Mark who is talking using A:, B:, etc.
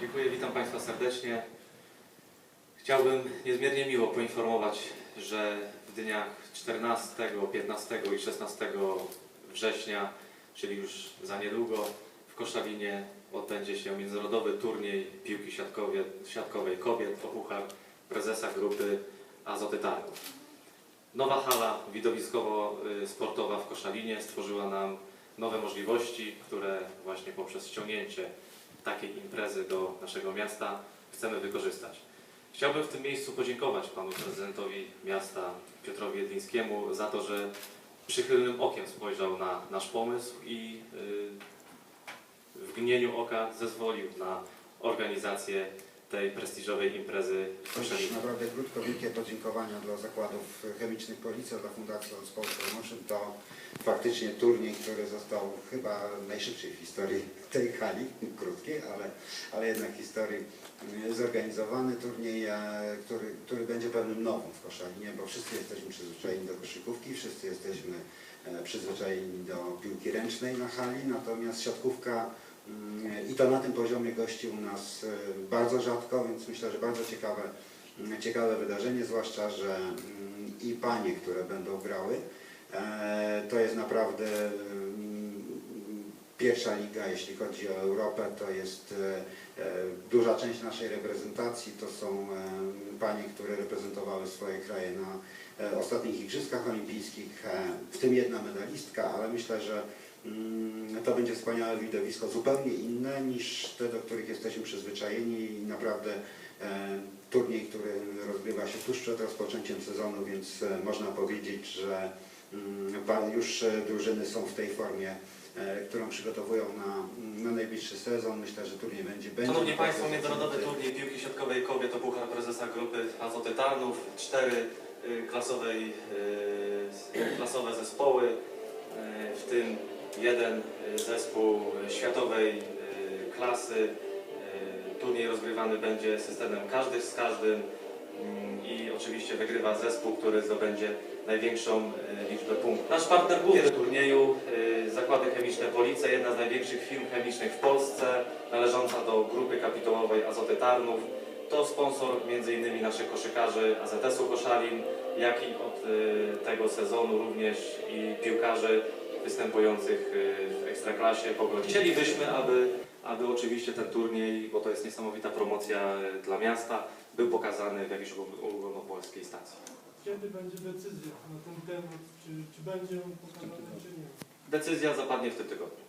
A: Dziękuję, witam Państwa serdecznie. Chciałbym niezmiernie miło poinformować, że w dniach 14, 15 i 16 września, czyli już za niedługo, w Koszalinie odbędzie się międzynarodowy turniej piłki siatkowej kobiet o puchar prezesa grupy Azoty Targów. Nowa hala widowiskowo-sportowa w Koszalinie stworzyła nam nowe możliwości, które właśnie poprzez ściągnięcie takiej imprezy do naszego miasta chcemy wykorzystać. Chciałbym w tym miejscu podziękować panu prezydentowi miasta Piotrowi Jedlińskiemu za to, że przychylnym okiem spojrzał na nasz pomysł i y, w gnieniu oka zezwolił na organizację tej prestiżowej imprezy
B: Też naprawdę krótko wielkie podziękowania dla zakładów chemicznych Policja, dla Fundacji Sport Promotion. To faktycznie turniej, który został chyba najszybciej w historii tej hali, krótkiej, ale, ale jednak historii y, zorganizowany turniej, e, który, który będzie pewnym nowym w Koszalinie, bo wszyscy jesteśmy przyzwyczajeni do koszykówki, wszyscy jesteśmy e, przyzwyczajeni do piłki ręcznej na hali, natomiast siatkówka I to na tym poziomie gości u nas e, bardzo rzadko, więc myślę, że bardzo ciekawe, ciekawe wydarzenie, zwłaszcza, że i panie, które będą grały, e, to jest naprawdę pierwsza liga, jeśli chodzi o Europę, to jest e, e, duża część naszej reprezentacji, to są e, panie, które reprezentowały swoje kraje na ostatnich Igrzyskach Olimpijskich, w tym jedna medalistka, ale myślę, że Mm, To będzie wspaniałe widowisko, zupełnie inne niż te, do których jesteśmy przyzwyczajeni i naprawdę turniej, który rozgrywa się tuż przed rozpoczęciem sezonu, więc można powiedzieć, że mm, już drużyny są w tej formie, którą przygotowują na, na najbliższy sezon. Myślę, że turniej będzie będzie.
A: Szanowni Państwo, międzynarodowy turniej piłki siatkowej kobiet o Puchar Prezesa Grupy Azoty Tarnów. Cztery y, klasowej, y, klasowe zespoły, y, w tym jeden zespół światowej klasy. Turniej rozgrywany będzie systemem każdy z każdym i oczywiście wygrywa zespół, który zdobędzie największą y, liczbę punktów. Nasz partner główny w turnieju y, Zakłady Chemiczne Police, jedna z największych firm chemicznych w Polsce, należąca do grupy kapitałowej Azoty Tarnów. To sponsor m.in. naszych koszykarzy AZS-u Koszalin, jak i od y, tego sezonu również i piłkarzy występujących w Ekstraklasie po godzinie. Chcielibyśmy, aby, aby oczywiście ten turniej, bo to jest niesamowita promocja y, dla miasta, był pokazany w jakiejś ogólnopolskiej stacji.
C: Kiedy będzie decyzja na ten temat, czy, czy będzie on pokazany, czy nie?
A: Decyzja zapadnie w tym tygodniu.